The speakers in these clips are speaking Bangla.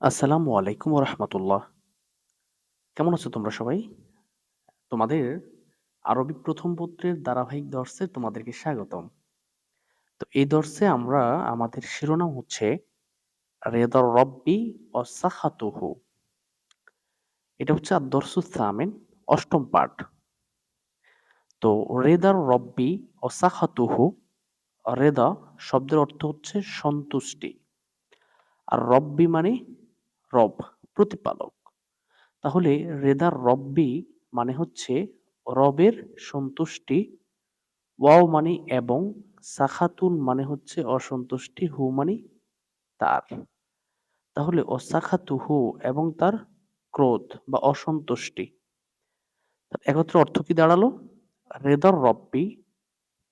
আসসালামু আলাইকুম ওরহমতুল্লাহ। কেমন আছো তোমরা সবাই? তোমাদের আরবি প্রথম পত্রের ধারাবাহিক দর্সে তোমাদেরকে স্বাগতম। তো এই দর্সে আমরা আমাদের শিরোনাম হচ্ছে রেদার রব্বি ও সাখাতুহু। এটা হচ্ছে আদ-দরসুস সামিন ৮ম পাঠ। তো রেদার রব্বি ও সাখাতুহু, রেদা শব্দের অর্থ হচ্ছে সন্তুষ্টি। আর রব্বি মানে রব, প্রতিপালক। তাহলে রেদার রব্বি মানে হচ্ছে রবের সন্তুষ্টি, ওয়াও মানে এবং, সাখাতুন মানে হচ্ছে অসন্তুষ্টি, হু মানে তার। তাহলে অসাখাতুহু এবং তার ক্রোধ বা অসন্তুষ্টি। একত্রে অর্থ কি দাঁড়াল? রেদার রব্বি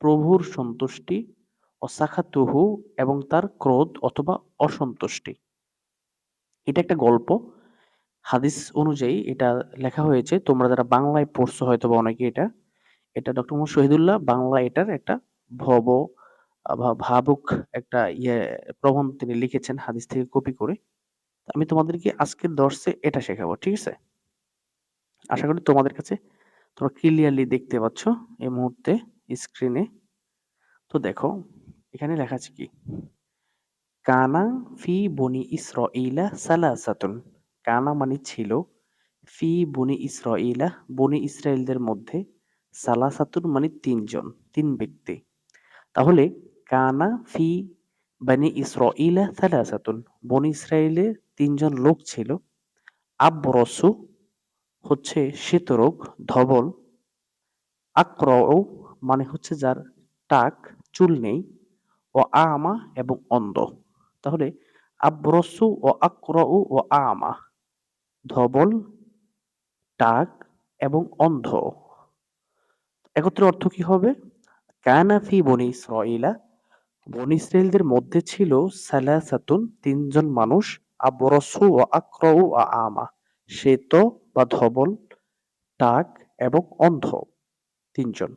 প্রভুর সন্তুষ্টি, অসাখাতুহু এবং তার ক্রোধ অথবা অসন্তুষ্টি। এটা একটা গল্প। হাদিস অনুযায়ী এটা লেখা হয়েছে। তোমরা যারা বাংলায় পড়ছো হয়তোবা অনেকে এটা। এটা ডক্টর মুহাম্মদ শহীদুল্লাহ বাংলা এটার একটা ভব ভাবুক একটা ইয়ে প্রবন্ধ তিনি লিখেছেন হাদিস থেকে কপি করে। আমি তোমাদেরকে আজকের দর্শে এটা শেখাবো। ঠিক আছে? আশা করি তোমাদের কাছে তোমরা ক্লিয়ারলি দেখতে পাচ্ছ এই মুহূর্তে স্ক্রিনে। তো দেখো, এখানে লেখা আছে কি? কানা ফি বনি ইসরাঈলা সালাসাতুন। কানা মানে ছিল ফি বনি ইসরাঈলা বনি ইসরায়েলদের মধ্যে সালাসাতুন মানে তিনজন, তিন ব্যক্তি। তাহলে কানা ফি বানি ইসরাঈলা সালাসাতুন বনি ইসরাইলের তিনজন লোক ছিল। আবরসু হচ্ছে শ্বেতরোগ, ধবল। আক্র মানে হচ্ছে যার টাক, চুল নেই। ও আমা এবং অন্ধ। তাহলে আব্রসু ও আকরউ ও আমা ধবল, টাক এবং অন্ধ। একত্রে অর্থ কি হবে? কানা ফি বনি ইসরাঈলা বনি ইসরাইলদের মধ্যে ছিল সালাসাতুন তিনজন মানুষ আবরসু ও আকরউ ও আমা শ্বেত বা ধবল, টাক এবং অন্ধ তিনজন।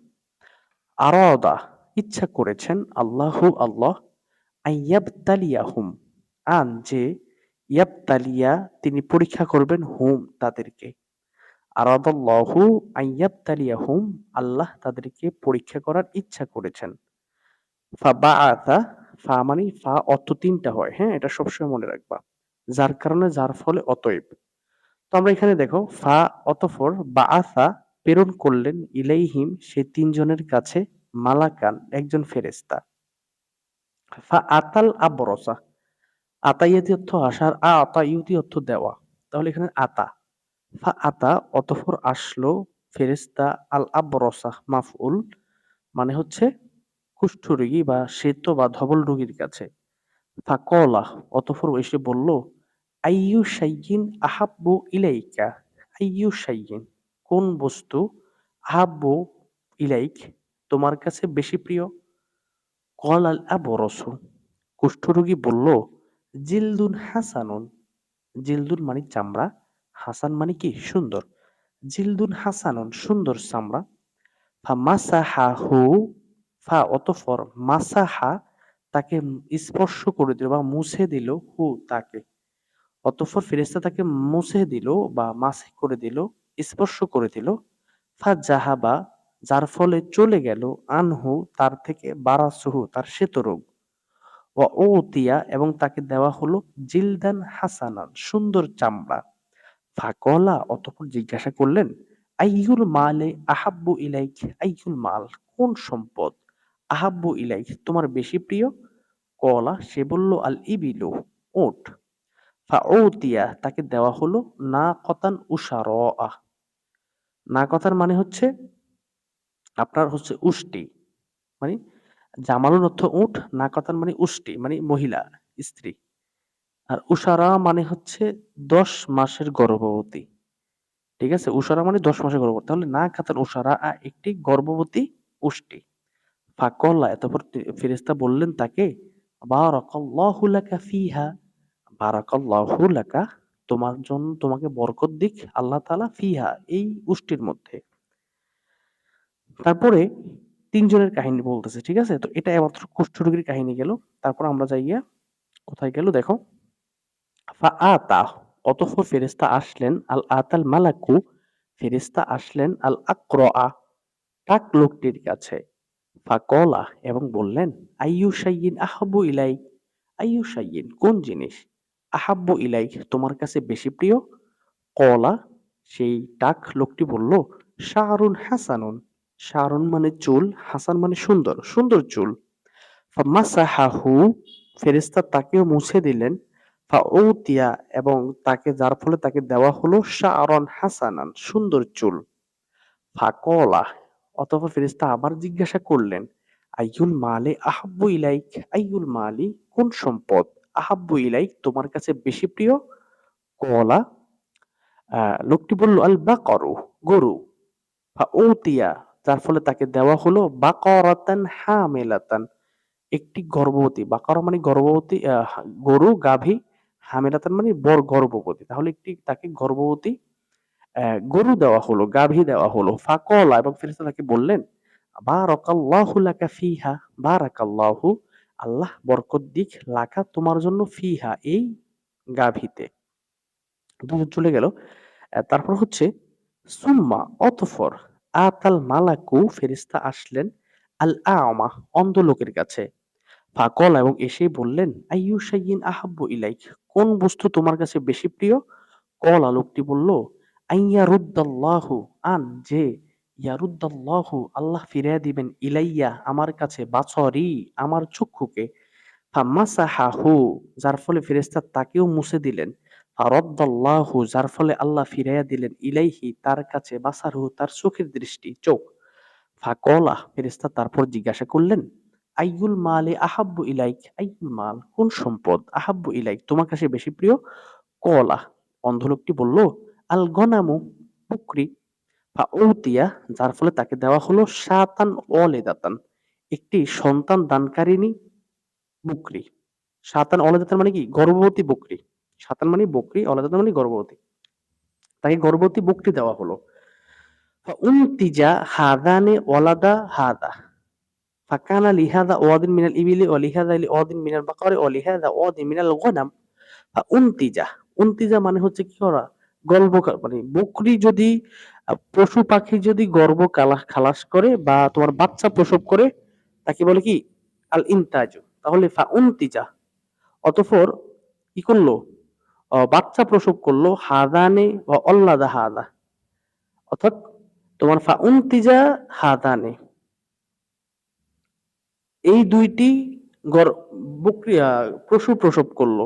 আরাদা ইচ্ছা করেছেন আল্লাহু আল্লাহ আইয়াবতালিয়াহুম আন যে ইয়াবতালিয়া তিনি পরীক্ষা করবেন হুম তাদেরকে। আরাদাল্লাহু আইয়াবতালিয়াহুম আল্লাহ তাদেরকে পরীক্ষা করার ইচ্ছা করেছেন। ফাবাআথা ফা মানে ফা অর্থ তিনটা হয়, হ্যাঁ? এটা সবসময় মনে রাখবা। যার কারণে যার ফলে অতএব। তো আমরা এখানে দেখো ফা অতফর বা আসা প্রেরণ করলেন ইলাইহিম সে তিনজনের কাছে মালাকান একজন ফেরেশতা। আতাল আবরসা আতা ইয়াতি অর্থ আসার, আ আতা ইউতি অর্থ দেওয়া। তাহলে এখানে আতা। ফা আতা অতঃপর আসলো ফেরেশতা আল আবরসা মাফউল মানে হচ্ছে কুষ্ঠ কুষ্ঠরোগী বা শ্বেত বা ধবল রোগীর কাছে। ফা কলা অতঃপর এসে বলল, আইয়ু শাইইন আহাব্বু ইলাইকা আইয়ু শাইইন কোন বস্তু আহাব্বু ইলাইক তোমার কাছে বেশি প্রিয়? কল আল আবরসু কুষ্ঠরোগী বলল, জিলদুন হাসানুন। জিলদুন মানে চামড়া, হাসান মানে কি? সুন্দর। জিলদুন হাসানুন, সুন্দর চামড়া। ফা মাসা হা মাসাহাহু, ফা অতঃপর মাসাহা, তাকে স্পর্শ করে দিল বা মুছে দিল হু তাকে। অতঃপর ফেরেশতা তাকে মুছে দিল বা মাসে করে দিল, স্পর্শ করে দিল। ফা জাহাবা যার ফলে চলে গেল আনহু তার থেকে বারাসুহু, তার শ্বেতরোগ ও উতিয়া এবং তাকে দেওয়া হলো জিলদান হাসানান, সুন্দর চামড়া। ফাকলা, অতঃপর জিজ্ঞাসা করলেন, আইয়ুল মালে আহাব্বু ইলাইক আইয়ুল মাল, কোন সম্পদ? আহাব্বু ইলাইক তোমার বেশি প্রিয়? কলা, সে বলল, আল ইবিলু ওট ফা ফাউতিয়া তাকে দেওয়া হলো না কতান উষার না কথার মানে হচ্ছে আপনার হচ্ছে উষ্টি মানে জামালুন অর্থ উট না কথার মানে উষ্টি মানে মহিলা, স্ত্রী। আর উষারা মানে হচ্ছে দশ মাসের গর্ভবতী, ঠিক আছে? উষারা মানে দশ মাসের গর্ভবতী, তাহলে না কাতান উষারা একটি গর্ভবতী উষ্টি। ফাকল্লা এতপর ফেরেস্তা বললেন তাকে, বারাকাল্লাহু লাকা ফিহা বারাকাল্লাহু লাকা, তোমার জন্য তোমাকে বরকত দিক আল্লাহ তাআলা ফিহা এই উষ্টির মধ্যে। তারপরে তিনজনের কাহিনী বলতেছে, ঠিক আছে? তো এটা একমাত্র কুষ্ঠরোগীর কাহিনী গেল। তারপর আমরা যাই গিয়া কোথায় গেল? দেখো। ফা আতা, অতঃপর ফেরেশতা আসলেন। আল আতাল মালাকু, ফেরেশতা আসলেন আল আকরা টাক লোকটির কাছে। ফাকলা এবং বললেন, আইয়ু শাইয়িন আহাব্বু ইলাই? আইয়ু শাইয়িন, কোন জিনিস? আহাব্বু ইলাই, তোমার কাছে বেশি প্রিয়? কলা? সেই টাক লোকটি বলল, শাহরুন হাসানুন। শাহরুন মানে চুল, হাসান মানে সুন্দর সুন্দর চুল। ফামাসাহাহু ফেরেশতা তাকেও মুছে দিলেন। ফাউতিয়া এবং তাকে, যার ফলে তাকে দেওয়া হলো শাহরন হাসানান, সুন্দর চুল। ফাকলা অতঃপর ফেরেশতা আবার জিজ্ঞাসা করলেন, আইয়ুল মালে আহাব্বু ইলাইক? আইয়ুল মালি, কোন সম্পদ? আহাব্বু ইলাইক, তোমার কাছে বেশি প্রিয়? কলা লোকটি বলল আল বা করু গরু ফাউতিয়া যার ফলে তাকে দেওয়া হলো বাকরাতান হামিলাতান। একটি গর্ভবতী, বাকরা মানে গর্ভবতী গরু, গাভী, হামিলাতান মানে বর, গর্ভবতী। তাহলে একটি তাকে গর্ভবতী গরু দেওয়া হলো, গাভী দেওয়া হলো। ফাকলা, এবং ফেরেশতা তাকে বললেন, বারাকাল্লাহু লাকা ফিহা, বারাকাল্লাহু, আল্লাহ বরকত দিক লাকা তোমার জন্য ফিহা, এই গাভীতে। চলে গেল। তারপর হচ্ছে, সুম্মা, অতঃপর আতাল মালাকু ফেরেশতা আসলেন আল আ'মা অন্ধ লোকের কাছে। ফাকল এবং এসেই বললেন, আইয়ু শাইইন আহাব্বু ইলাইক, কোন বস্তু তোমার কাছে বেশি প্রিয়? কলা লোকটি বলল আইয়া রুদ্দাল্লাহু আন, যে ইয়ারুদ্দাল্লাহু আল্লাহ ফিরিয়ে দিবেন, ইলাইয়া, আমার কাছে, বাছরি, আমার চক্ষুকে। ফামাসাহাহু, যার ফলে ফেরেশতা তাকেও মুছে দিলেন। ফারাদ্দাল্লাহু যার ফলে আল্লাহ ফিরাইয়া দিলেন, ইলাইহি, তার কাছে, বাসারহু, তার চোখের দৃষ্টি, চোখ। ফাকলা, ফেরেশতা তারপর জিজ্ঞাসা করলেন, আইয়ুল মালে আহাব্বু ইলাইক? আইয়ুল মাল, কোন সম্পদ আহাব্বু ইলাইক? তোমার কাছে বেশি প্রিয়? কলা। অন্ধ লোকটি বলল, আল গনামু, পুকরি। ফাউতিয়া, যার ফলে তাকে দেওয়া হলো শাতান ওয়ালিদাতান একটি সন্তান দানকারিনী বকরি শাতান অলাদাতান মানে কি? গর্ভবতী বকরি শাতান মানে বকরি অলাদাতান মানে গর্ভবতী। তাকে গর্ভবতী বকরি দেওয়া হলো। ফাউনতিজা হাদানে ওয়ালাদা হাদা। ফাকানা লিহাদা ওয়াদিন মিনাল ইবিলি ওয়া লিহাদা ওয়াদিন মিনাল বাকারি ওয়া লিহাদা ওয়াদিন মিনাল গনাম। ফাউনতিজা উনতিজা মানে হচ্ছে কি করা গর্ভ মানে বকরি যদি পশু পাখি যদি কালা খালাস করে বা তোমার বাচ্চা প্রসব করে, তাকে বলে কি? আল ইনতাজু তাহলে ফা উনতিজা, অতঃপর কি করল? বাচ্চা প্রসব করল, হাদানে অল্লাদা হাদা। অর্থাৎ তোমার ফা উনতিজা হাদানে। এই দুইটি গর বকরি পশু প্রসব করল।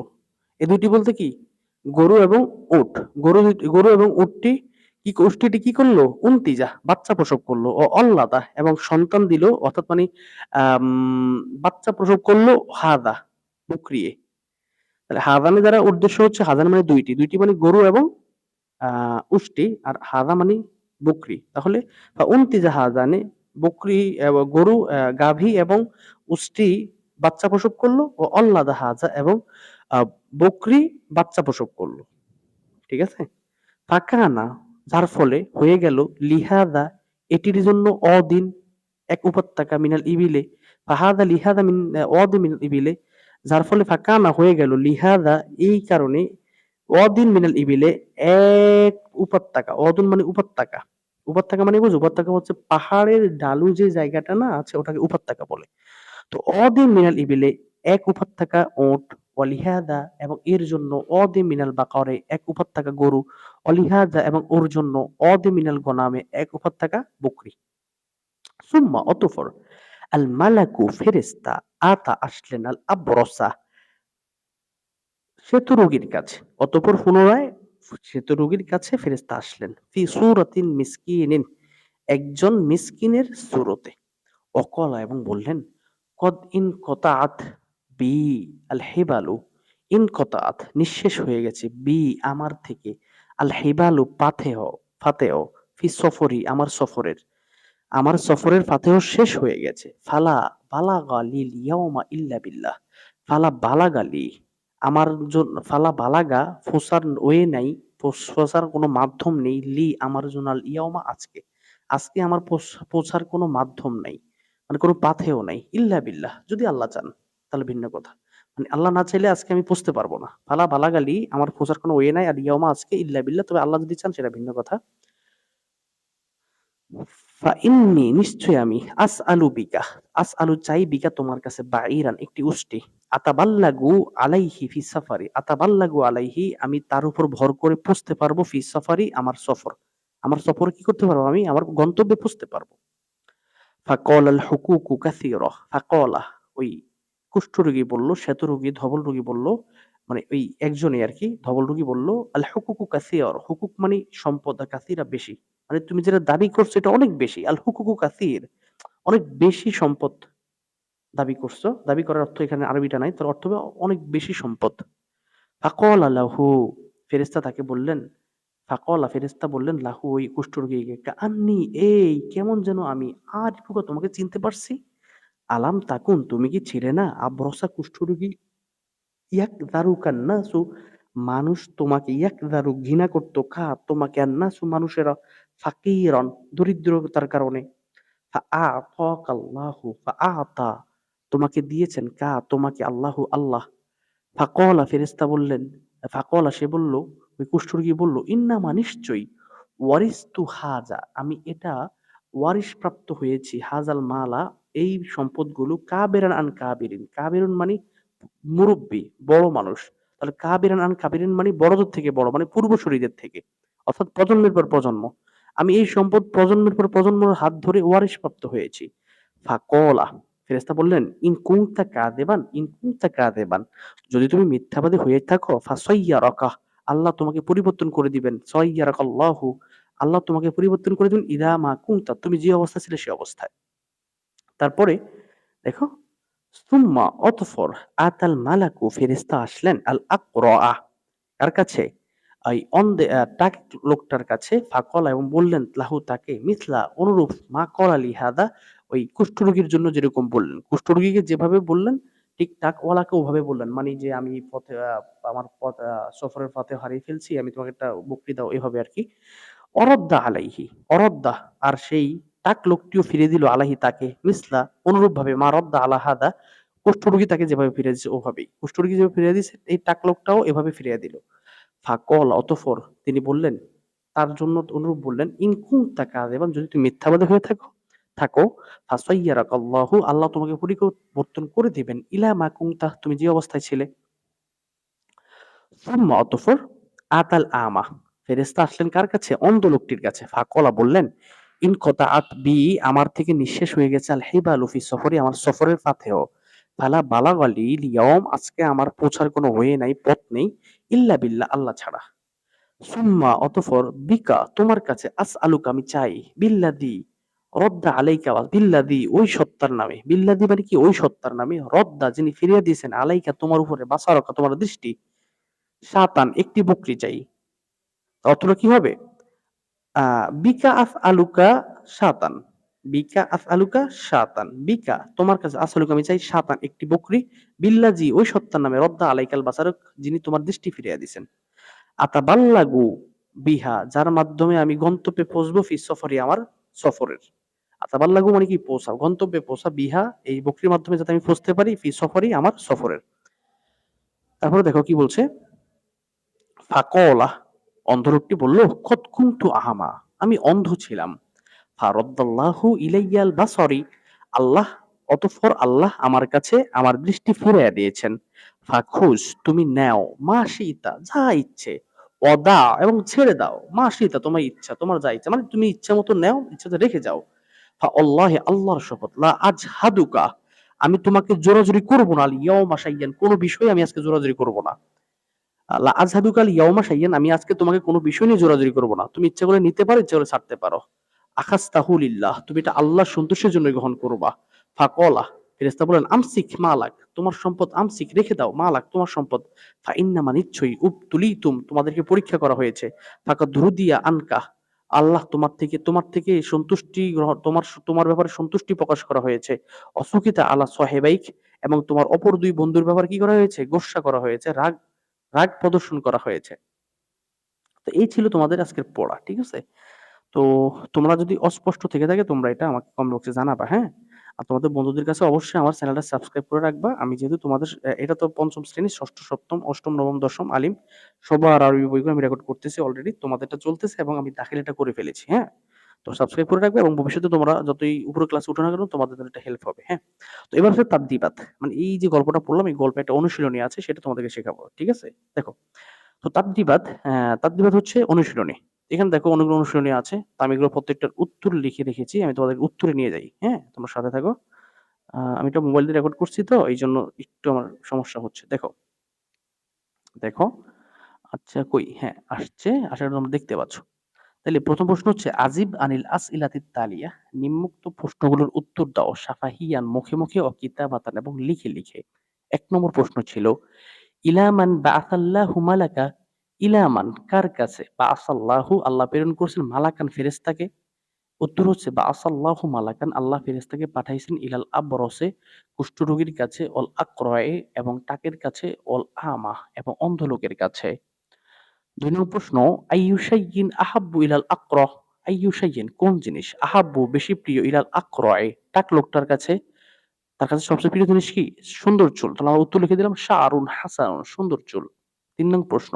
এই দুইটি বলতে কি? গরু এবং উট। গরু গরু এবং উটটি কি উটটি কি করল? উনতিজা, বাচ্চা প্রসব করল ও অল্লাদা এবং সন্তান দিল। অর্থাৎ মানে বাচ্চা প্রসব করল হাদা বকরিয়ে তাহলে হাদানে দ্বারা উদ্দেশ্য হচ্ছে হাদান মানে দুইটি। দুইটি মানে গরু এবং উষ্টি, আর হাজা মানে বকরি। তাহলে উনতিজা হাদানে বকরি গরু গাভী এবং উষ্টি বাচ্চা প্রসব করল, ও অল্লাদা হাজা এবং বকরি বাচ্চা প্রসব করল। ঠিক আছে? ফাকানা যার ফলে হয়ে গেল, লিহাদা, এটির জন্য অদিন, এক উপত্যকা মিনাল ইবিলে। ফাহাদা লিহাদা মিন অদিন মিনাল ইবিলে যার ফলে ফাঁকা না হয়ে গেল। লিহাদা, এই কারণে অদিন মিনাল ইবিলে এক উপত্যকা, অদিন মানে উপত্যকা। উপত্যকা মানে বুঝো, উপত্যকা হচ্ছে পাহাড়ের ডালু যে জায়গাটা না আছে, ওটাকে উপত্যকা বলে। তো অদিন মিনাল ইবিলে এক উপত্যকা ওট, অলিহাদা, এবং এর জন্য অদে মিনাল বাকারে এক উপত্যকা গরু, অলিহাদা এবং ওর জন্য অদে মিনাল গনামে এক উপত্যকা বকরি। সুম্মা অতঃপর আল মালাকু ফেরেস্তা আতা আসলেন আল আবরসা। সেতু রোগীর কাছে। অতঃপর পুনরায় সেতু রোগীর কাছে ফেরেস্তা আসলেন। ফি সুরাতিন মিসকিনিন, একজন মিসকিনের সুরতে। অকলা এবং বললেন, কদ ইন কতাত বি আল হেবালু। ইন কতাআত, নিঃশেষ হয়ে গেছে। বি আমার থেকে। আল হেবালু পাথেহ, ফাতেহ। ফি সফরি, আমার সফরের। আমার সফরের ফাতেহ শেষ হয়ে গেছে। ফালা বালাগা লিল ইয়াউমা ইল্লা বিল্লাহ। ফালা বালাগালি আমার জন্য ফালা বালাগা ফোসার ওয়ে নাই, ফোস- ফোসার কোনো মাধ্যম নেই। লি আমার জন্য আল ইয়াউমা আজকে। আজকে আমার পৌঁছার কোনো মাধ্যম নাই মানে কোনো পাথেও নাই। ইল্লা বিল্লাহ। যদি আল্লাহ চান, তাহলে ভিন্ন কথা। মানে আল্লাহ না চাইলে আজকে আমি পৌঁছতে পারব না। ফালা বালাগালি আমার পৌঁছার কোনো ওয়ে নাই, আর ইয়ামা আজকে ইল্লা বিল্লাহ। তবে আল্লাহ যদি চান, সেটা ভিন্ন কথা। ফাইন্নি নিশ্চয় আমি আস আলু বিকা আস আলু চাই বিকা তোমার কাছে বাইরান একটি উষ্টি। আতাবাল্লাগু আলাইহি ফি সাফারি, আতাবাল্লাগু আলাইহি, আমি তার উপর ভর করে পৌঁছতে পারব ফি সাফারি আমার সফর। আমার সফর কি করতে পারব? আমি আমার গন্তব্যে পৌঁছতে পারব। ফাকল আল হুকুকু কাসিরা ফাকলা ওই কুষ্ঠ কুষ্ঠরোগী বলল, শ্বেত রোগী, ধবল রোগী বলল মানে ওই একজনই আর কি, ধবল রোগী বলল, আল হুকুকু কাসির, হুকুক মানে সম্পদ, কাসিরা বেশি। মানে তুমি যেটা দাবি করছ এটা অনেক বেশি। আল হুকুকু কাসির। অনেক বেশি সম্পদ দাবি করছ। দাবি করার অর্থ এখানে আরবিটা নাই, তার অর্থ অনেক বেশি সম্পদ। ফাকল আল্লাহু ফেরেস্তা তাকে বললেন, ফাকলা বললেন, লাহু, ওই কুষ্ঠরোগীকে এই কেমন যেন আমি আর ফুকা তোমাকে চিনতে পারছি। আলাম তাকুন, তুমি কি ছিলে না? আব্রসা কুষ্ঠরোগী ইয়াক দারু কান্নাসু মানুষ তোমাকে ইয়াক দারু ঘৃণা করতো, খা, তোমাকে আন্নাসু মানুষেরা ফাকিরন, দরিদ্রতার কারণে। তোমাকে দিয়েছেন কা? তোমাকে আল্লাহু আল্লাহ। ফাকলা, ফেরেশতা বললেন, ফাকলা, সে বলল, ওই কুষ্ঠরোগী বলল, ইন্নামা নিশ্চয়ই ওয়ারিস তু হাজা, আমি এটা ওয়ারিস প্রাপ্ত হয়েছি, হাজাল মালা, এই সম্পদগুলো কাবেরান আন কাবিরিন। কাবিরুন মানে মুরব্বী, বড় মানুষ। তাহলে কাবেরান আন কাবিরিন মানে বড়দের থেকে বড় মানে পূর্বসূরীদের থেকে, অর্থাৎ প্রজন্মের পর প্রজন্ম। আমি এই সম্পদ প্রজন্মের পর প্রজন্মের হাত ধরে ওয়ারিশ প্রাপ্ত হয়েছি। ফাকলা ফেরেস্তা বললেন, ইন কুনতা কাযিবান, ইন কুনতা কাযিবান। যদি তুমি মিথ্যাবাদী হয়ে থাকো ফাসাইয়ারাকা আল্লাহ তোমাকে পরিবর্তন করে দিবেন। সাইয়ারাকাল্লাহু আল্লাহ তোমাকে পরিবর্তন করে দিবেন। ইদা মা কুনতা, তুমি যে অবস্থা ছিলে সে অবস্থায়। তারপরে, দেখো, সুম্মা অতঃপর আতাল মালাকু ফেরেস্তা আসলেন, আল আকরা কার কাছে? এই আহ, লোকটার কাছে ফাকলা এবং বললেন লাহু তাকে মিথলা অনুরূপ মা কলালি হাদা ওই কুষ্ঠরোগীর জন্য যেরকম বললেন। কুষ্ঠরোগীকে যেভাবে বললেন ঠিক টাক ওয়ালাকে ওভাবে বললেন। মানে যে আমি পথে আমার পথ সফরের পথে হারিয়ে ফেলছি আমি তোমাকে একটা বকরি দাও এভাবে আর কি। অরদ্দা আলাইহি অরদ্দা আর সেই টাক লোকটিও ফিরে দিল আলাহি তাকে মিসলা অনুরূপ ভাবে মা রদ্দা আলা হাদা কুষ্ঠরোগী তাকে যেভাবে ফিরে দিচ্ছে ওভাবেই। কুষ্ঠরোগী যেভাবে ফিরিয়ে দিচ্ছে এই টাক লোকটাও এভাবে ফিরিয়ে দিল। ফাকল অতঃপর তিনি বললেন, তার জন্য অনুরূপ বললেন ইনকুম তাকা এবং যদি তুমি মিথ্যাবাদী হয়ে থাকো থাকো, ফাসাইয়ারাকাল্লাহু, আল্লাহ তোমাকে পরিবর্তন করে দিবেন, ইলা মা কুনতা, তুমি যে অবস্থায় ছিলে। সুম্মা অতঃপর আতাল আমা, ফেরেশতা আসলেন কার কাছে? অন্ধ লোকটির কাছে। ফাকলা বললেন, ইন কথা আত বি, আমার থেকে নিঃশেষ হয়ে গেছে আল হিবালু ফি সফরি, আমার সফরের পাথেও ফালা বালাগালি লিয়ম আজকে আমার পৌঁছার কোনো হয়ে নাই, পথ নেই, ইল্লা বিল্লা আল্লাহ ছাড়া। সুম্মা, অতঃপর বিকা, তোমার কাছে আস আলুক আমি চাই, বিল্লাদি রদ্দা আলাইকা, বিল্লাদি ওই সত্তার নামে, বিল্লাদি মানে কি ওই সত্তার নামে? রদ্দা যিনি ফিরিয়ে দিয়েছেন, আলাইকা, তোমার উপরে বাসারকা, তোমার দৃষ্টি, সাতান, একটি বকরি চাই। অর্থটা কি হবে? আহ, বিকা আফ আলুকা শাতান বিকা আফ আলুকা শাতান। বিকা, তোমার কাছে আসলুকা আমি চাই শাতান, একটি বকরি। বিল্লাজি, ওই সত্তার নামে রদ্দা আলাইকাল বাসারক, যিনি তোমার দৃষ্টি ফিরিয়ে দিয়েছেন। আতাবাল্লাগু বিহা, যার মাধ্যমে আমি গন্তব্যে পৌঁছবো ফি সফরি, আমার সফরের। আতাবাল্লাগু মানে কি? পৌঁছা গন্তব্যে পৌঁছা বিহা, এই বকরির মাধ্যমে যাতে আমি পৌঁছতে পারি, ফি সফরি, আমার সফরের। তারপরে দেখো কি বলছে? ফাকলা অন্ধলোকটি বলল, কত কুনতু আহামা, আমি অন্ধ ছিলাম। ফারদ্দাল্লাহু ইলাইয়াল বাসরি, আল্লাহ, অতঃপর আল্লাহ আমার কাছে আমার দৃষ্টি ফিরিয়ে দিয়েছেন। ফাখুজ, তুমি নেও, মা যা ইচ্ছে, অদা এবং ছেড়ে দাও। মা শীতা তোমার ইচ্ছা, তোমার যা ইচ্ছা মানে তুমি ইচ্ছা মতো নেও ইচ্ছাতে রেখে যাও। ফা আল্লাহ, আল্লাহর শপথ, লা আজহাদুকা, আমি তোমাকে জোরাজুরি করব না, আল ইয়াউমা শাইয়ান, কোনো বিষয়ে আমি আজকে জোরাজুরি করব না। লা আজহাদুকা, আল ইয়াউমা শাইয়ান, আমি আজকে তোমাকে কোনো বিষয় নিয়ে জোরাজুরি করব না। তুমি ইচ্ছা করে নিতে পারো, ইচ্ছা করে ছাড়তে পারো। আখাস্তাহুলিল্লাহ তুমি এটা আল্লাহর সন্তুষ্টের জন্য গ্রহণ করবা। ফাকলা, ফেরেশতা বলেন আমসিক মালাক, তোমার সম্পদ আমসিক, রেখে দাও, মালাক তোমার সম্পদ। ফা ইন্নামা নিশ্চয়ই উবতুলিতুম, তোমাদেরকে পরীক্ষা করা হয়েছে। ফাকা ধুরুদিয়া আনকা, আল্লাহ তোমার থেকে তোমার থেকে সন্তুষ্টি গ্রহণ তোমার তোমার ব্যাপারে সন্তুষ্টি প্রকাশ করা হয়েছে। অসুখিতা আলা সহেবাইক, এবং তোমার অপর দুই বন্ধুর ব্যাপারে কি করা হয়েছে? গোস্বা করা হয়েছে, রাগ রাগ প্রদর্শন করা হয়েছে। তো এই ছিল তোমাদের আজকের পড়া, ঠিক আছে? তো তোমরা যদি অস্পষ্ট থেকে থাকে তোমরা এটা আমাকে কমেন্ট বক্সে জানাবা হ্যাঁ? আর তোমাদের বন্ধুদের কাছে অবশ্যই আমার চ্যানেলটা সাবস্ক্রাইব করে রাখবা। আমি যেহেতু তোমাদের এটা তো পঞ্চম শ্রেণি ষষ্ঠ সপ্তম অষ্টম নবম দশম আলিম সবার আরবি বইগুলো আমি রেকর্ড করতেছি অলরেডি তোমাদেরটা চলতেছে এবং আমি দাখিলাটা করে ফেলেছি হ্যাঁ? তো সাবস্ক্রাইব করে রাখবে এবং ভবিষ্যতে তোমরা যতই উপরে ক্লাসে উঠো না কেন তোমাদের জন্য এটা হেল্প হবে হ্যাঁ? তো এবার হচ্ছে তাদ্দিবাত মানে এই যে গল্পটা পড়লাম এই গল্পে একটা অনুশীলনী আছে সেটা তোমাদেরকে শেখাবো ঠিক আছে? দেখো তো তাদ্দিবাত আহ, তাদ্দিবাত হচ্ছে অনুশীলনী। এখানে দেখো অনেকগুলো অনুশীলনী আছে। তো আমি এগুলো প্রত্যেকটার উত্তর লিখে রেখেছি, আমি তোমাদের উত্তরে নিয়ে যাই হ্যাঁ? তোমরা সাথে থাকো। আমি তো মোবাইল দিয়ে রেকর্ড করছি তো এই জন্য একটু আমার সমস্যা হচ্ছে। দেখো দেখো আচ্ছা কই? হ্যাঁ আসছে আসার তোমরা দেখতে পাচ্ছ। তাহলে প্রথম প্রশ্ন হচ্ছে, আজিব আনিল আস ইলাতিত তালিয়া? নিম্নোক্ত প্রশ্নগুলোর উত্তর দাও, সাফাহিয়ান, মুখে মুখে ও কিতাবাতান, এবং লিখে লিখে। এক নম্বর প্রশ্ন ছিল, ইলামান বা আসাল্লাহু মালাকা ইলামান কার কাছে? বা আসাল্লাহু আল্লাহ প্রেরণ করেছেন মালাকান ফেরেস্তাকে উত্তর হচ্ছে বা আসাল্লাহু মালাকান, আল্লাহ ফেরেস্তাকে পাঠাইছেন ইলাল আবরসে, কুষ্ঠরোগীর কাছে অল আক্রয়ে, এবং টাকের কাছে অল আমা এবং অন্ধ লোকের কাছে। দুই নম্বর প্রশ্ন আইয়ুশাইয়িন আহাব্বু ইলাল আক্রহ আইয়ুশাইয়িন কোন জিনিস? আহাব্বু বেশি প্রিয় ইলাল আক্রয়, টাক লোকটার কাছে? তার কাছে সবচেয়ে প্রিয় জিনিস কি? সুন্দর চুল। তাহলে আমরা উত্তর লিখে দিলাম শাহরুন হাসানুন, সুন্দর চুল। তিন নং প্রশ্ন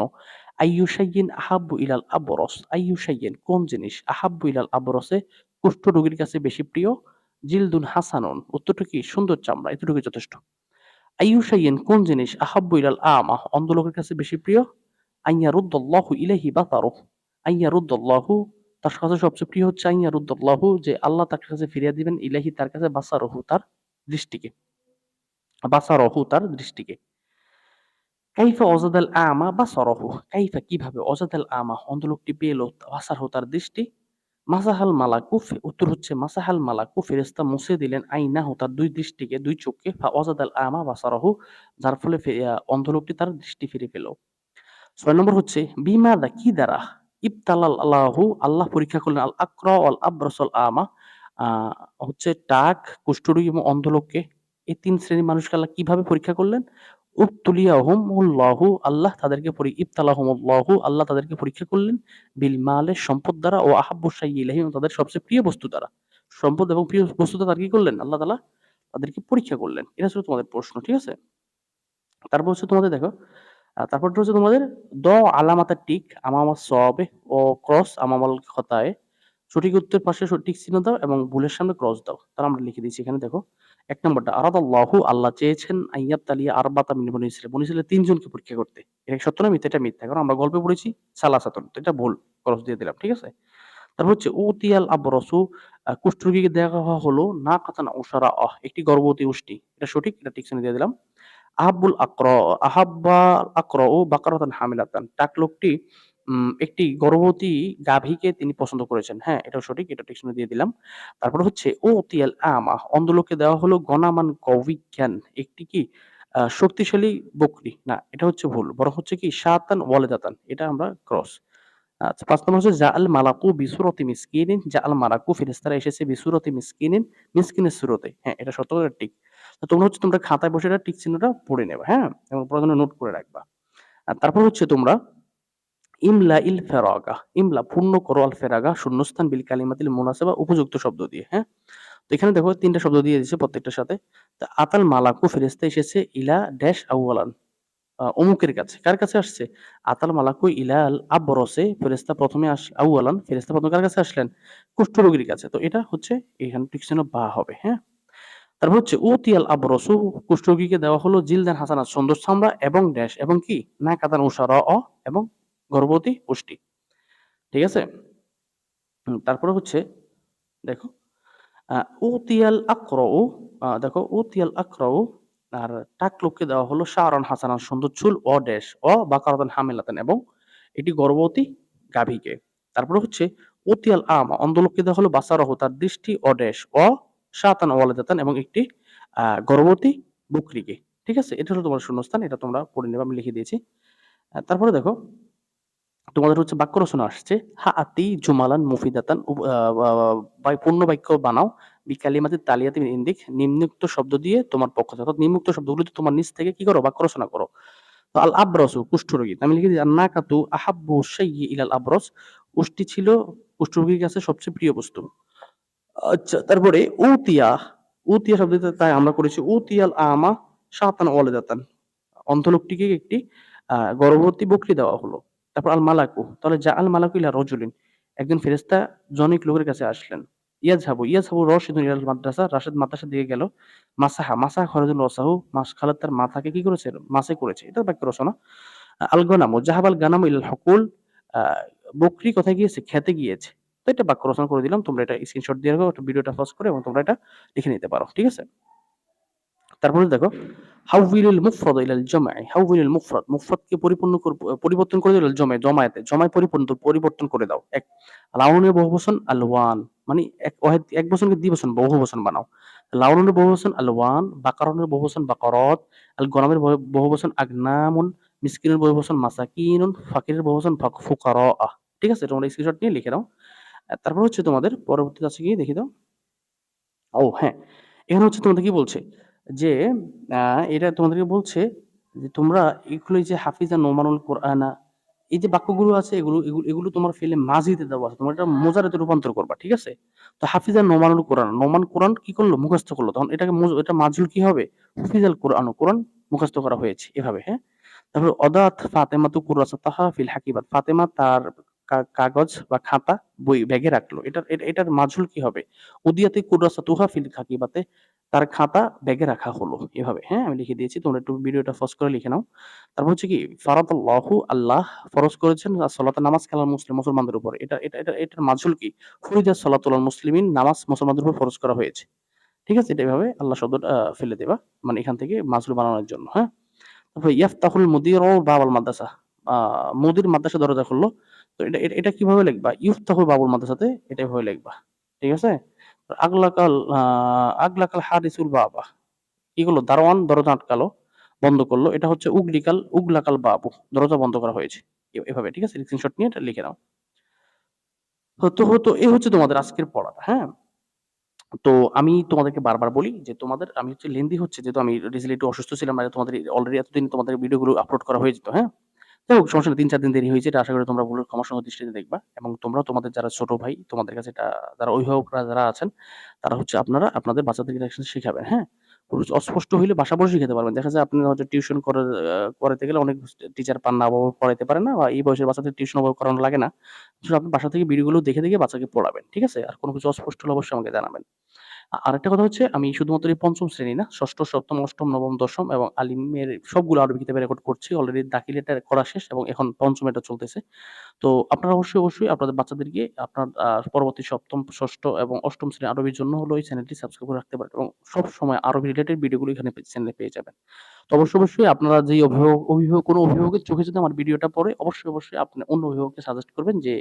আইয়ুশাইয়িন আহাব্বু ইলাল আবরস আইয়ুশাইয়িন কোন জিনিস আহাব্বু ইলাল আবরসে? কুষ্ঠ রোগীর কাছে বেশি প্রিয়? জিলদুন হাসানুন। উত্তরটা কি? সুন্দর চামড়া এতটুকু যথেষ্ট। আইয়ুশাইয়িন কোন জিনিস আহাব্বু ইলাল আমা অন্ধ লোকের কাছে বেশি প্রিয়? আইয়া রুদ্দাল্লাহু ইলাইহি বাসারুহ আইয়া রুদ্দাল্লাহু তার কাছে সবচেয়ে প্রিয় হচ্ছে আইয়া রুদ্দাল্লাহু যে আল্লাহ তার কাছে ফিরিয়ে দিবেন ইলাহি তার কাছে বাসারহু তার দৃষ্টিকে। বাসারহু তার দৃষ্টিকে। কাইফা অজাদাল আমা বাসারহু কাইফা কীভাবে অজাদাল আমা অন্ধলোকটি পেল বাসারহু তার দৃষ্টি মাসাহাল মালাকু উত্তর হচ্ছে মাসাহাল মালাকু ফেরেস্তা মুছে দিলেন আইনাহু তার দুই দৃষ্টিকে দুই চোখকে ফা অজাদাল আমা বাসারহু যার ফলে অন্ধলোকটি তার দৃষ্টি ফিরে পেল ছয় নম্বর হচ্ছে বিমাদা কি দ্বারা ইবতালাল আল্লাহু আল্লাহ পরীক্ষা করলেন আল আকরা আল আব্রাসল আমা হচ্ছে টাক কুষ্ঠরোগী এবং অন্ধলোককে এই তিন শ্রেণির মানুষকে আল্লাহ কীভাবে পরীক্ষা করলেন আল্লাহ তাদেরকে আল্লাহু তাদেরকে পরীক্ষা করলেন বিল সম্পদ দ্বারা ও তাদের সবচেয়ে প্রিয় বস্তু দ্বারা। সম্পদ এবং প্রিয় বস্তু তারা কি করলেন? আল্লাহ তাআলা তাদেরকে পরীক্ষা করলেন। এটা ছিল তোমাদের প্রশ্ন ঠিক আছে? তারপর হচ্ছে তোমাদের দেখো আহ, তারপরটা হচ্ছে তোমাদের দ আলামাতার টিক আমামাস সবে ও ক্রস আমামাল খতায়। সঠিক উত্তর পাশে সঠিক চিহ্ন দাও এবং ভুলের সামনে ক্রস দাও। তারা আমরা লিখে দিয়েছি এখানে দেখো। এক নম্বরটা আরাদ আল্লাহু আল্লাহ চেয়েছেন আইয়াব তালিয়া আরবাতা মিন বনি ইসরাইল। বনি ইসরাইলের তিনজনকে পরীক্ষা করতে। এটা সত্য না মিথ্যা? এটা মিথ্যা। কারণ আমরা গল্পে পড়েছি সালাসাতন। তো এটা ভুল। ক্রস দিয়ে দিলাম, ঠিক আছে? তারপর হচ্ছে, উতিয়াল আবরসু কুষ্ঠরোগীকে দেখা হলো না কাতান ওসারা আহ, একটি গর্ভবতী উষ্টি এটা সঠিক? এটা চিহ্ন দিয়ে দিলাম। আহাব্বুল আকর আহাব্বা আকর ও বাকারাতান হামিলাতান। টাক লোকটি উম, একটি গর্ভবতী গাভীকে তিনি পছন্দ করেছেন। হ্যাঁ এটা সঠিক এটা টিকশনে দিয়ে দিলাম। তারপর হচ্ছে ও তিয়াল আমা অন্ধলোকে দেওয়া হলো গণামান কবিজ্ঞান একটি কি শক্তিশালী বকরি। না এটা হচ্ছে ভুল বরং হচ্ছে কি শাতান ওয়ালেদাতান এটা আমরা ক্রস আচ্ছা পাঁচ নম্বর হচ্ছে জা মালাকু বিসুরতি মিসকিনিন জা আল মালাকু ফেরেস্তারা এসেছে বিসুরতি মিসকিনিন মিসকিনের সুরতে। হ্যাঁ এটা সত্য করে ঠিক। তোমরা হচ্ছে তোমরা খাতায় বসে এটা টিক চিহ্নটা পড়ে নেবে হ্যাঁ এবং প্রয়োজনে নোট করে রাখবা। আর তারপর হচ্ছে তোমরা ইমলা ইল ফেরাগা, ইমলা পূর্ণ করো আল ফেরাগা, শূন্যস্থান বিল কালিমাতিল মুনাসাবা, উপযুক্ত শব্দ দিয়ে হ্যাঁ? তো এখানে দেখো তিনটা শব্দ দিয়ে দিয়েছে প্রত্যেকটার সাথে। তা আতাল মালাকু ফেরেস্তা এসেছে ইলা ড্যাশ আউয়ালান অমুকের কাছে। কার কাছে আসছে? আতাল মালাকু ইলাল আবরসে ফেরেস্তা প্রথমে আস আউয়ালান ফেরেস্তা প্রথমে কার কাছে আসলেন? কুষ্ঠরোগীর কাছে। তো এটা হচ্ছে, এখানে ঠিক যেন বা হবে হ্যাঁ? তারপর হচ্ছে, উতিয়াল আবরসু, কুষ্ঠরোগীকে দেওয়া হলো জিলদান হাসানাত, সুন্দর চামড়া এবং ড্যাশ, এবং কি? না কাতান উষারা অ, এবং গর্ভবতী পুষ্টি। ঠিক আছে? তারপরে হচ্ছে, দেখো উতিয়াল আক্রউ দেখো, উতিয়াল আক্রউ, আর টাক লোককে দেওয়া হলো শাহরান হাসানান সুন্দর চুল ও ড্যাশ ও বাকারতান হামেলাতান, এবং এটি গর্ভবতী গাভীকে। তারপরে হচ্ছে, উতিয়াল আম অন্ধলোককে দেওয়া হলো বাসারহ, তার দৃষ্টি ও ড্যাশ ও শাতান ওয়ালেদাতান, এবং একটি গর্ভবতী বকরিকে। ঠিক আছে? এটা হলো তোমার শূন্যস্থান, এটা তোমরা পড়ে নেবে, আমি লিখে দিয়েছি। তারপরে দেখো তোমাদের হচ্ছে বাক্য রচনা আসছে, হা আতি জুমালান মুফিদাতান বাই পূর্ণ বাক্য বানাও, বিকালিমাতি তালিয়াতি ইন্দিক, নিম্নোক্ত শব্দ দিয়ে তোমার পক্ষ থেকে, অর্থাৎ নিম্নোক্ত শব্দগুলো তোমার নিচ থেকে কি করো? বাক্য রচনা করো। তো আল আব্রসু কুষ্ঠরোগী আমি লিখে দিই না কাতু আহাব্বু শাইয়ি ইলাল আব্রস। উষ্টি ছিল কুষ্ঠরোগীর কাছে সবচেয়ে প্রিয় বস্তু। আচ্ছা তারপরে উতিয়া। উতিয়া শব্দতে তাই আমরা করেছি, উতিয়াল আমা শাতান ওয়ালিদাতান। অন্ধ লোকটিকে একটি গর্ভবতী বকরি দেওয়া হলো। তারপর আল মালাকু তাহলে যা আল মালাকু ইলা রজুলিন, একজন ফেরেশতা জনৈক লোকের কাছে আসলেন। ইয়াযহাবু ইয়াযহাবু রাশিদুন ইলাল মাদ্রাসা, রাশেদ মাদ্রাসার দিকে গেল। মাসাহা মাসাহা খরাজুল রাসাহু মাস খালাত তার মাথাকে কি করেছে? মাসে করেছে। এটা বাক্য রচনা। আল গনামু যাহাবাল গানামু ইলাল হুকুল বকরি কোথায় গিয়েছে? খেতে গিয়েছে। তো এটা বাক্য রচনা করে দিলাম। তোমরা এটা স্ক্রিনশট দিয়ে রাখো। ভিডিওটা পজ করে, এবং তোমরা এটা লিখে নিতে পারো। ঠিক আছে? তারপরে দেখো হাউযিলুল মুফরাদ ইলাল জাম'i হাউযিলুল মুফরাদ মুফরাদকে পরিপূর্ণ পরিবর্তন করে দিল জমায় জমায়েতে জমায় পরিপূর্ণ পরিবর্তন করে দাও। এক লাউনের বহুবচন আলওয়ান মানে এক এক বচনকে দ্বিবচন বহুবচন বানাও। লাউনের বহুবচন আলওয়ান, বাকারনের বহুবচন বাকারাত, আল গনামের বহুবচন আগনামুন, মিসকিনের বহুবচন মাসাকিনুন, ফাকিরের বহুবচন ফুকারা। ঠিক আছে? তোমরা স্ক্রিনশট নিয়ে লিখে নাও। তারপর হচ্ছে তোমাদের পরবর্তীতে আছে কি দেখি দাও। ও হ্যাঁ, এখানে হচ্ছে তোমাদের কি বলছে? যে এটা তোমাদেরকে বলছে যে, তোমরা এগুলো যে হাফিজা নোমানুল কোরআনা, এই যে বাক্যগুলো আছে, এগুলো এগুলো তোমার ফেলে মাঝিতে দেওয়া আছে। তোমরা এটা মোজারেতে রূপান্তর করবা। ঠিক আছে? তো হাফিজা নোমানুল কোরআন। নোমান কোরআন কি করল? মুখস্থ করল। তখন এটাকে এটা মাজহুল কি হবে? হুফিজাল কোরআন কোরআন মুখস্থ করা হয়েছে। এভাবে হ্যাঁ? তারপর অদাত ফাতেমা ফাতেমাতু কুরাসাতাহা ফিল হাকিবাত। ফাতেমা তার কাগজ বা খাতা বই, ব্যাগে রাখল। এটার এটার মাজহুল কি হবে? উদিয়াতে কুরাসাতুহা ফিল হাকিবাতে তার খাতা ব্যাগে রাখা হলো। এভাবে হ্যাঁ? আমি লিখে দিয়েছি। তোমরা একটু ভিডিওটা পজ করে লিখে নাও। তারপর হচ্ছে কি ফারাদাল্লাহু আল্লাহ ফরজ করেছেন সালাত নামাজ কালাল মুসলিম মুসলমানদের উপর। এটা এটা এটা এটার মাজহুল কি? ফুরিদাস সালাতুল মুসলিমিন নামাজ মুসলমানদের উপর ফরজ করা হয়েছে। ঠিক আছে? এটা এভাবে আল্লাহ শব্দটা ফেলে দিবা। মানে এখান থেকে মাজহুল বানানোর জন্য, হ্যাঁ? তারপর ইয়াফতাহুল মুদিরু বাবাল মাদ্রাসা। মুদির মাদ্রাসা দরজা খুললো। তো এটা এটা কীভাবে লিখবা? ইফতাহু বাবুল মাদ্রাসাতে এটা এভাবে লিখবা। ঠিক আছে? আগলাকাল আগলাকাল হারিসুল বাবা। কি করল? দারোয়ান দরজা আটকালো, বন্ধ করল। এটা হচ্ছে উগলিকাল উগলাকাল বাবু। দরজা বন্ধ করা হয়েছে। এভাবে ঠিক আছে? স্ক্রিনশট নিয়ে এটা লিখে নাও। তো তো এই হচ্ছে তোমাদের আজকের পড়াটা, হ্যাঁ? তো আমি তোমাদেরকে বারবার বলি যে তোমাদের আমি হচ্ছে লেন্দি হচ্ছে যেহেতু আমি রিসেন্টলি একটু অসুস্থ ছিলাম মানে তোমাদের অলরেডি এতদিন তোমাদের ভিডিওগুলো আপলোড করা হয়ে যেত, হ্যাঁ? যাই হোক সমস্যা নেই ৩-৪ দিন দেরি হয়েছে। এটা আশা করি তোমরা ভুলের ক্ষমাসুন্দর দৃষ্টিতে দেখবা এবং তোমরাও তোমাদের যারা ছোট ভাই তোমাদের কাছে এটা যারা অভিভাবকরা যারা আছেন তারা হচ্ছে আপনারা আপনাদের বাচ্চাদেরকে শিখাবেন, হ্যাঁ? অস্পষ্ট হইলে বাসা বসে শিখাতে পারবেন। দেখা যায় আপনি হয়তো টিউশন করে আ গেলে অনেক টিচার পান না, অভাবে পড়াইতে পারে না বা এই বয়সের বাচ্চাদের টিউশন ওভাবে করানো লাগে না। আপনি বাসা থেকে ভিডিওগুলো দেখে, দেখে বাচ্চাকে পড়াবেন। ঠিক আছে? আর কোনো কিছু অস্পষ্ট হলে অবশ্যই আমাকে জানাবেন। আরেকটা কথা হচ্ছে আমি শুধুমাত্র এই পঞ্চম শ্রেণি না, ৬ষ্ঠ, ৭ম, ৮ম, ৯ম, 10ম এবং আলিমের সবগুলো আরবি কিতাবে রেকর্ড করছি। অলরেডি দাখিল এটা করা শেষ এবং এখন পঞ্চম এটা চলতেছে। তো আপনারা অবশ্যই, অবশ্যই আপনাদের বাচ্চাদেরকে আপনার পরবর্তী ৭ম, ৬ষ্ঠ এবং অষ্টম শ্রেণি আরবির জন্য হলো এই চ্যানেলটি সাবস্ক্রাইব করে রাখতে পারেন এবং সবসময় আরবি রিলেটেড ভিডিওগুলো এখানে চ্যানেলে পেয়ে যাবেন। তো অবশ্যই, অবশ্যই আপনারা যেই অভিভাবক অভিভাবক কোনো অভিভাবকের চোখে যদি আমার ভিডিওটা পড়ে অবশ্যই, অবশ্যই আপনি অন্য অভিভাবককে সাজেস্ট করবেন যে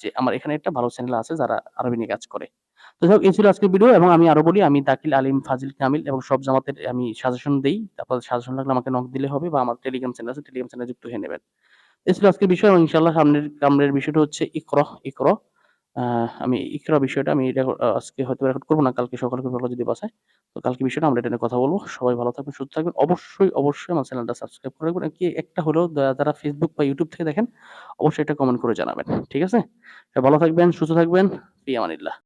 যে আমার এখানে একটা ভালো চ্যানেল আছে যারা আরবি নিয়ে কাজ করে। তো যাই হোক এই ছিল আজকের ভিডিও এবং আমি আরও বলি আমি দাখিল, আলিম, ফাজিল, কামিল এবং সব জামাতের আমি সাজেশন দেই। আপনাদের সাজেশন লাগলে আমাকে নক দিলে হবে বা আমার টেলিগ্রাম চ্যানেল আছে টেলিগ্রাম চ্যানেলে যুক্ত হয়ে নেবেন। এই ছিল আজকের বিষয় এবং ইনশাআল্লাহ সামনের সামনের বিষয়টা হচ্ছে ইকরা, ইকরা। আমি ইকরা বিষয়টা আমি আজকে হয়তো রেকর্ড করব না। কালকে সকালে করব যদি বাঁচায়। তো কালকে বিষয়টা আমরা এটা নিয়ে কথা বলব সবাই ভালো থাকবেন, সুস্থ থাকবেন। অবশ্যই, অবশ্যই আমার চ্যানেলটা সাবস্ক্রাইব করে রাখবেন। কি একটা হলেও যারা ফেসবুক বা ইউটিউব থেকে দেখেন অবশ্যই এটা কমেন্ট করে জানাবেন। ঠিক আছে? ভালো থাকবেন, সুস্থ থাকবেন। ফি আমানিল্লাহ।